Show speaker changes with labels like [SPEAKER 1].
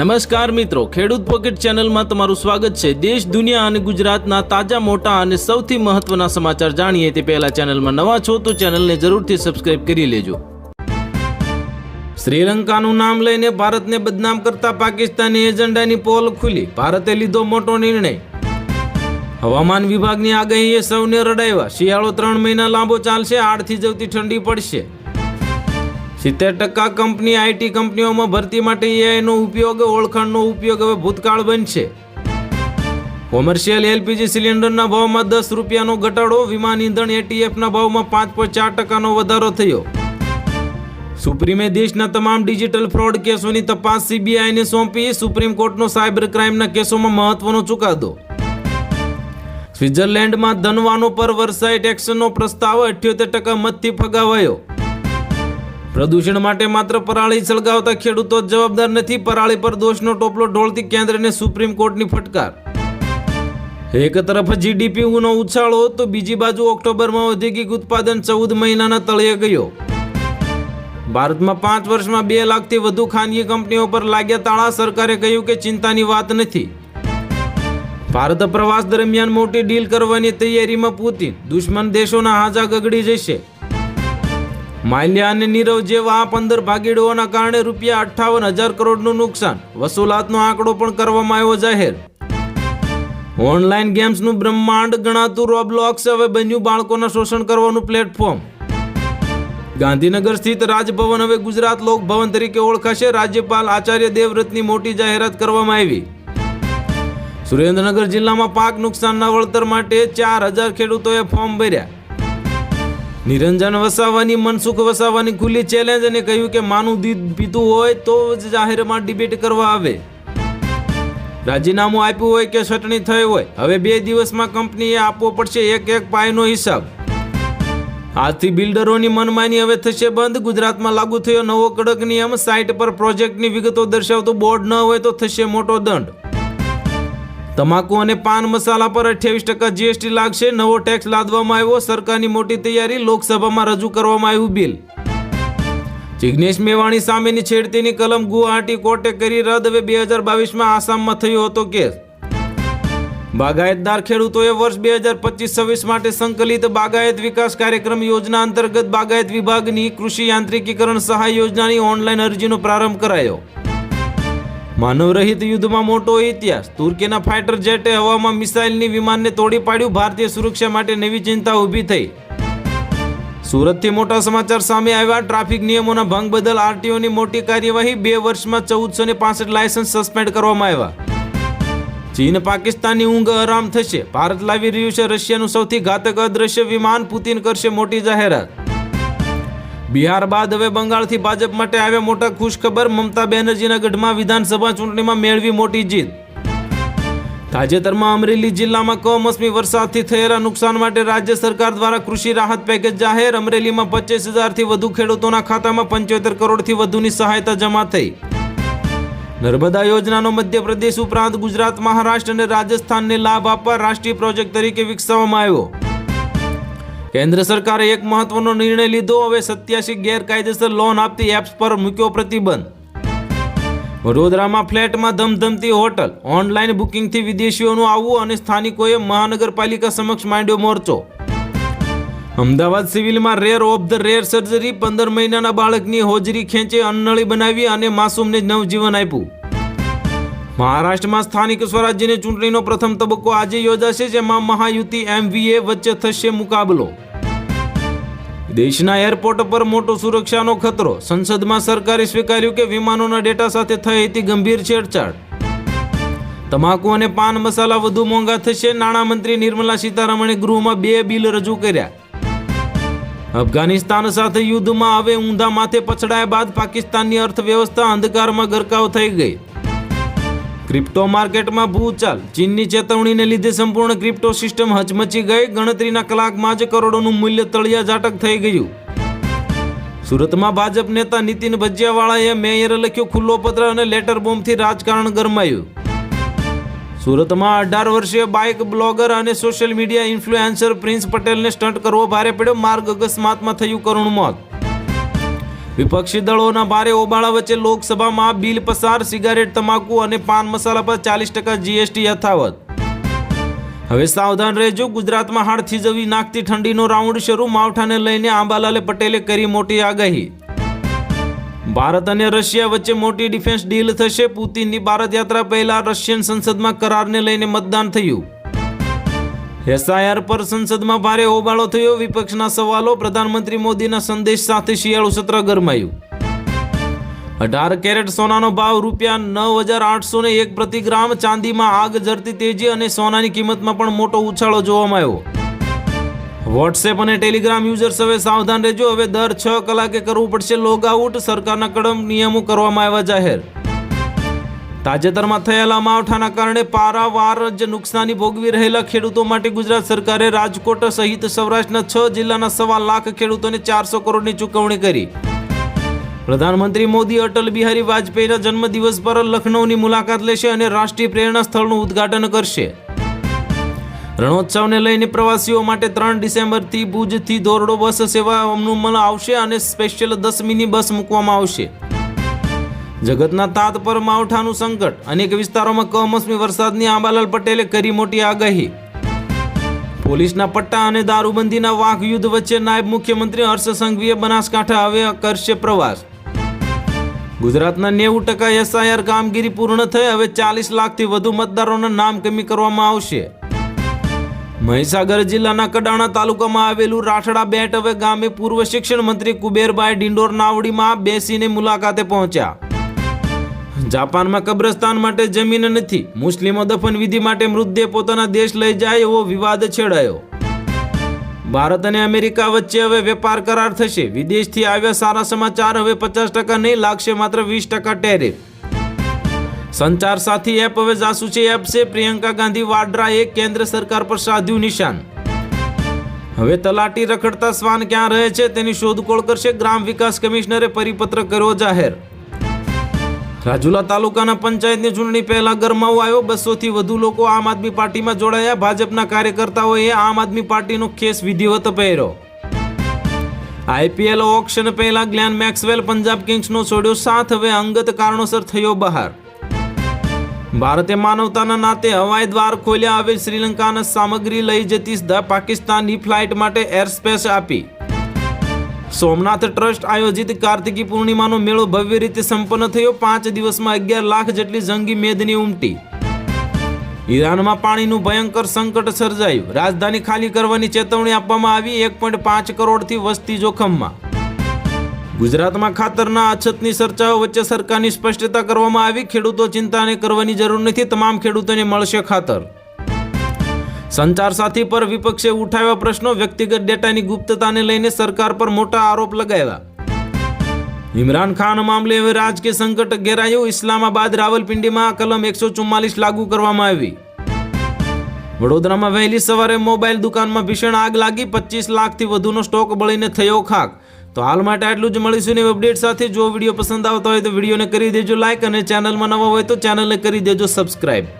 [SPEAKER 1] નમસ્કાર મિત્રો, ખેડૂત પોકેટ ચેનલમાં તમારું સ્વાગત છે. દેશ, દુનિયા અને ગુજરાતના તાજા, મોટા અને સૌથી મહત્વના સમાચાર જાણીએ તે પહેલા ચેનલમાં નવા છો તો ચેનલને જરૂરથી સબસ્ક્રાઇબ કરી લેજો. શ્રીલંકાનું નામ લઈને ભારતને બદનામ કરતા પાકિસ્તાની એજન્ડાની પોલ ખુલી. ભારતે લીધો મોટો નિર્ણય. હવામાન વિભાગની આગાહીએ સૌને રડાવ્યા. શિયાળો ત્રણ મહિના લાંબો ચાલશે, આડથી જવતી ઠંડી પડશે. સિત્તેર ટકા કંપની આઈટી કંપનીઓમાં ભરતી માટે એઆઈનો ઉપયોગ, ઓળખાણનો ઉપયોગ હવે ભૂતકાળ બનશે. કોમર્શિયલ એલપીજી સિલિન્ડરના ભાવમાં દસ રૂપિયાનો ઘટાડો, વિમાન ઇંધણ એટીએફના ભાવમાં પાંચ પોઈન્ટ ચાર ટકાનો વધારો થયો. સુપ્રીમે દેશના તમામ ડિજિટલ ફ્રોડ કેસોની તપાસ સીબીઆઈને સોંપી, સુપ્રીમ કોર્ટનો સાયબર ક્રાઇમના કેસોમાં મહત્વનો ચુકાદો. સ્વિટ્ઝરલેન્ડમાં ધનવાનો પર વરસાઈ ટેક્સનો પ્રસ્તાવ, અઠ્યોતેર ટકા મતથી ફગાવાયો. પ્રદૂષણ માટે માત્ર પરાળી સળગાવતા ખેડૂતો જવાબદાર નથી. પરાળી પર દોષનો ટોપલો ઢોળતી કેન્દ્રને સુપ્રીમ કોર્ટની ફટકાર. એક તરફ જીડીપી નો ઉછાળો, તો બીજી બાજુ ઓક્ટોબરમાં ઔદ્યોગિક ઉત્પાદન ચૌદ મહિનાના તળિયે ગયો. ભારતમાં પાંચ વર્ષમાં બે લાખથી વધુ ખાનગી કંપનીઓ પર લાગ્યા તાળા. સરકારે કહ્યું કે ચિંતાની વાત નથી. ભારત પ્રવાસ દરમિયાન મોટી ડીલ કરવાની તૈયારીમાં પુતિન. દુશ્મન દેશોના હાજા ગગડી જશે. માલ્યા અને નીરવ જેવા આ પંદર ભાગીડોના કારણે રૂપિયા અઠ્ઠાવન હજાર કરોડનું નુકસાન. વસૂલાતનો આંકડો પણ કરવામાં આવ્યો જાહેર. ઓનલાઈન ગેમ્સનું બ્રહ્માંડ ગણાતું રોબલોક્સ હવે બન્યું બાળકોના શોષણ કરવાનું પ્લેટફોર્મ. ગાંધીનગર સ્થિત રાજભવન હવે ગુજરાત લોકભવન તરીકે ઓળખાશે. રાજ્યપાલ આચાર્ય દેવવ્રતની મોટી જાહેરાત કરવામાં આવી. સુરેન્દ્રનગર જિલ્લામાં પાક નુકસાનના વળતર માટે ચાર હજાર ખેડૂતોએ ફોર્મ ભર્યા. નિરંજન વસાવાની, મનસુખ વસાવાની ખુલ્લી ચેલેન્જ અને કહ્યું કે માનું દીધ પીતું હોય તો જ જાહેરમાં ડિબેટ કરવા આવે. રાજીનામું આપ્યું હોય કે છટણી થઈ હોય, હવે બે દિવસમાં કંપનીએ આપવો પડશે એક એક પાયનો હિસાબ. આજથી બિલ્ડરોની મનમાની હવે થશે બંધ. ગુજરાતમાં લાગુ થયો નવો કડક નિયમ. સાઇટ પર પ્રોજેક્ટની વિગતો દર્શાવતું બોર્ડ ન હોય તો થશે મોટો દંડ. તમાકુ અને પાન મસાલા પર અઠ્યાવીસ ટકા જીએસટી લાગશે. નવો ટેક્સ લાદવામાં આવ્યો. સરકારની મોટી તૈયારી લોકસભામાં રજૂ કરવામાં આવ્યું બિલ. જિજ્ઞેશ મેવાણી સામેની છેડતીની કલમ ગુવાહાટી કોર્ટે કરી રદ. હવે બે હજાર બાવીસમાં આસામમાં થયો હતો કેસ. બાગાયતદાર ખેડૂતોએ વર્ષ બે હજાર પચીસ છવ્વીસ માટે સંકલિત બાગાયત વિકાસ કાર્યક્રમ યોજના અંતર્ગત બાગાયત વિભાગની કૃષિ યાંત્રિકીકરણ સહાય યોજનાની ઓનલાઈન અરજીનો પ્રારંભ કરાયો. માનવરહિત યુદ્ધમાં મોટો ઇતિહાસ. તુર્કીના ફાઇટર જેટે હવામાં મિસાઇલની વિમાનને તોડી પાડ્યું, ભારતીય સુરક્ષા માટે નવી ચિંતા ઊભી થઈ. સુરતથી મોટા સમાચાર સામે આવ્યા. ટ્રાફિક નિયમોના ભંગ બદલ આરટીઓની મોટી કાર્યવાહી. બે વર્ષમાં ચૌદસો ને પાસઠ લાયસન્સ સસ્પેન્ડ કરવામાં આવ્યા. ચીન પાકિસ્તાનની ઊંઘ આરામ થશે. ભારત લાવી રહ્યું છે રશિયાનું સૌથી ઘાતક અદ્રશ્ય વિમાન. પુતિન કરશે મોટી જાહેરાત. બિહાર બાદ હવે બંગાળથી ભાજપ માટે આવ્યા મોટા ખુશખબર. મમતા બેનર્જીના ગઢમાં વિધાનસભા ચૂંટણીમાં મેળવી મોટી જીત. તાજેતરમાં અમરેલી જિલ્લામાં કમોસમી વરસાદથી થયેલા નુકસાન માટે રાજ્ય સરકાર દ્વારા કૃષિ રાહત પેકેજ જાહેર. અમરેલીમાં પચીસ હજારથી વધુ ખેડૂતોના ખાતામાં પંચોતેર કરોડથી વધુની સહાયતા જમા થઈ. નર્મદા યોજનાનો મધ્યપ્રદેશ ઉપરાંત ગુજરાત, મહારાષ્ટ્ર અને રાજસ્થાનને લાભ આપવા રાષ્ટ્રીય પ્રોજેક્ટ તરીકે વિકસાવવામાં આવ્યો. કેન્દ્ર સરકારે એક મહત્વનો નિર્ણય લીધો. હવે સત્યાસી ગેરકાયદેસર લોન આપતી એપ્સ પર મૂક્યો પ્રતિબંધ. વડોદરામાં ફ્લેટમાં ધમધમતી હોટલ. ઓનલાઈન બુકિંગથી વિદેશીઓનું આવવું અને સ્થાનિકોએ મહાનગરપાલિકા સમક્ષ માંડ્યો મોરચો. અમદાવાદ સિવિલમાં rare of the rare surgery પંદર મહિનાના બાળકની હોજરી ખેંચે અન્નળી બનાવી અને માસૂમને નવજીવન આપ્યું. મહારાષ્ટ્રમાં સ્થાનિક સ્વરાજ્યની ચૂંટણીનો પ્રથમ તબક્કો આજે યોજાશે, જેમાં મહાયુતિ એમવીએ વચ્ચે થશે મુકાબલો. દેશના એરપોર્ટ પર મોટો સુરક્ષાનો ખતરો. સંસદમાં સરકારે સ્વીકાર્યું કે વિમાનોના ડેટા સાથે થઈ હતી ગંભીર છેડછાડ. તમાકુ અને પાન મસાલા વધુ મોંઘા થશે, નાણામંત્રી નિર્મલા સીતારમણે ગૃહમાં બે બિલ રજૂ કર્યા. અફઘાનિસ્તાન સાથે યુદ્ધમાં હવે ઊંધા માથે પછડાયા બાદ પાકિસ્તાનની અર્થવ્યવસ્થા અંધકારમાં ગરકાવ થઈ ગઈ. ક્રિપ્ટો માર્કેટમાં ભૂચાલ. ચીનની ચેતવણીને લીધે સંપૂર્ણ ક્રિપ્ટો સિસ્ટમ હચમચી ગઈ. ગણતરીના કલાકમાં જ કરોડોનું મૂલ્ય તળિયા ઝાટક થઈ ગયું. સુરતમાં ભાજપ નેતા નીતિન ભજિયાવાળાએ મેયરે લખ્યો ખુલ્લો પત્ર અને લેટર બોમ્બથી રાજકારણ ગરમાયું. સુરતમાં અઢાર વર્ષીય બાઇક બ્લોગર અને સોશિયલ મીડિયા ઇન્ફ્લુએન્સર પ્રિન્સ પટેલને સ્ટન્ટ કરવો ભારે પડ્યો. માર્ગ અકસ્માતમાં થયું કરુણ મોત. વિપક્ષી દળોના ભારે ઓબાળા વચ્ચે લોકસભામાં બિલ પસાર, સિગારેટ, તમાકુ અને પાન મસાલા પર ચાલીસ ટકા જીએસટી યથાવત. હવે સાવધાન રહેજો, ગુજરાતમાં હાડ થીજવી નાખતી ઠંડીનો રાઉન્ડ શરૂ, માવઠાને લઈને આંબાલાલે પટેલે કરી મોટી આગાહી. ભારત અને રશિયા વચ્ચે મોટી ડિફેન્સ ડીલ થશે, પુતિનની ભારત યાત્રા પહેલા રશિયન સંસદમાં કરારને લઈને મતદાન થયું. એસઆઈઆર પર સંસદમાં ભારે હોબાળો થયો. વિપક્ષના સવાલો પ્રધાનમંત્રી મોદીના સંદેશ સાથે શિયાળુ સત્ર ગરમાયું. અઢાર કેરેટ સોનાનો ભાવ રૂપિયા નવ હજાર આઠસો ને એક પ્રતિ ગ્રામ, ચાંદીમાં આગ ઝરતી તેજી અને સોનાની કિંમતમાં પણ મોટો ઉછાળો જોવામાં આવ્યો. વોટ્સએપ અને ટેલિગ્રામ યુઝર્સ હવે સાવધાન રહેજો. હવે દર છ કલાકે કરવું પડશે લોગ આઉટ સરકારના કડમ નિયમો કરવામાં આવ્યા જાહેર. તાજેતરમાં થયેલા માવઠાના કારણે પારાવાર જ નુકસાની ભોગવી રહેલા ખેડૂતો માટે ગુજરાત સરકારે રાજકોટ સહિત સૌરાષ્ટ્રના છ જિલ્લાના સવા લાખ ખેડૂતોને ચારસો કરોડની ચૂકવણી કરી. પ્રધાનમંત્રી મોદી અટલ બિહારી વાજપેયીના જન્મદિવસ પર લખનૌની મુલાકાત લેશે અને રાષ્ટ્રીય પ્રેરણા સ્થળનું ઉદ્ઘાટન કરશે. રણોત્સવને લઈને પ્રવાસીઓ માટે ત્રણ ડિસેમ્બરથી ભુજથી ધોરડો બસ સેવા અમલમાં આવશે અને સ્પેશિયલ દસ મિની બસ મૂકવામાં આવશે. જગતના તાત પર માવઠાનું સંકટ. અનેક વિસ્તારોમાં કમોસમી વરસાદની આંબાલાલ પટેલે કરી મોટી આગાહી. પોલીસના પટ્ટા અને દારૂબંધીના વાઘ યુદ્ધ વચ્ચે નાયબ મુખ્યમંત્રી હર્ષ સંઘવીએ બનાસકાંઠા હવે કરશે પ્રવાસ. ગુજરાતના નેવું ટકા એસઆઈઆર કામગીરી પૂર્ણ થઈ, હવે ચાલીસ લાખથી વધુ મતદારોના નામ કમી કરવામાં આવશે. મહીસાગર જિલ્લાના કડાણા તાલુકામાં આવેલું રાઠડા બેટ હવે ગામે પૂર્વ શિક્ષણ મંત્રી કુબેરભાઈ ડિંડોર નાવડીમાં બેસીને મુલાકાતે પહોંચ્યા. જાપાનમાં કબ્રસ્તાન માટે જમીન નથી. મુસ્લિમો દફન વિધિ માટે મૃતદેહ પોતાના દેશ લઈ જાય એવો વિવાદ છેડાયો. ભારત અને અમેરિકા વચ્ચે હવે વેપાર કરાર થશે. વિદેશથી આવ્યા સારા સમાચાર હવે પચાસ ટકા નહીં, લાગશે માત્ર વીસ ટકા ટેરિફ. સંચાર સાથી એપ હવે જાસૂસી એપ છે. પ્રિયંકા ગાંધી વાડ્રાએ કેન્દ્ર સરકાર પર સાધ્યું નિશાન. હવે તલાટી રખડતા શ્વાન ક્યાં રહે છે તેની શોધખોળ કરશે ગ્રામ વિકાસ કમિશનરે પરિપત્ર કર્યો જાહેર. રાજુલા તાલુકાના પંચાયતની ચૂંટણી પહેલા ગરમાવો આવ્યો. બસોથી વધુ લોકો આમ આદમી પાર્ટીમાં જોડાયા. ભાજપના કાર્યકર્તાઓએ આમ આદમી પાર્ટીનો ખેસ વિધિવત પહેર્યો. આઈપીએલ ઓક્શન પહેલા ગ્લેન મેક્સવેલ પંજાબ કિંગ્સનો છોડ્યો સાથ. હવે અંગત કારણોસર થયો બહાર. ભારતે માનવતાના નાતે હવાઈ દ્વાર ખોલ્યા. હવે શ્રીલંકાના સામગ્રી લઈ જતી ધ પાકિસ્તાનની ફ્લાઇટ માટે એરસ્પેસ આપી. સોમનાથ ટ્રસ્ટ આયોજિત કાર્તિકી પૂર્ણિમાનો મેળો ભવ્ય રીતે સંપન્ન થયો. પાંચ દિવસમાં અગિયાર લાખ જેટલી જંગી મેદની ઉમટી. ઈરાનમાં પાણીનું ભયંકર સંકટ સર્જાયું. રાજધાની ખાલી કરવાની ચેતવણી આપવામાં આવી એક પોઈન્ટ પાંચ કરોડથી વસ્તી જોખમમાં. ગુજરાતમાં ખાતરના અછતની ચર્ચાઓ વચ્ચે સરકારની સ્પષ્ટતા કરવામાં આવી. ખેડૂતો ચિંતાને કરવાની જરૂર નથી. તમામ ખેડૂતોને મળશે ખાતર. સંચાર સાથી પર વિપક્ષે ઉઠાવ્યા પ્રશ્નો વ્યક્તિગત ડેટાની ગુપ્તતાને લઈને સરકાર પર મોટા આરોપ લગાવ્યા. ઇમરાન ખાન મામલે હવે રાજકીય સંકટ ઘેરાયું. ઇસ્લામાબાદ રાવલપિંડીમાં કલમ એકસો ચુમ્માલીસ લાગુ કરવામાં આવી. વડોદરામાં વહેલી સવારે મોબાઈલ દુકાનમાં ભીષણ આગ લાગી. પચીસ લાખથી વધુનો સ્ટોક બળીને થયો ખાક. તો હાલ માટે આટલું જ મળીશું ને અપડેટ સાથે. જો વીડિયો પસંદ આવતો હોય તો વિડીયોને કરી દેજો લાઇક અને ચેનલમાં નવા હોય તો ચેનલને કરી દેજો સબસ્ક્રાઈબ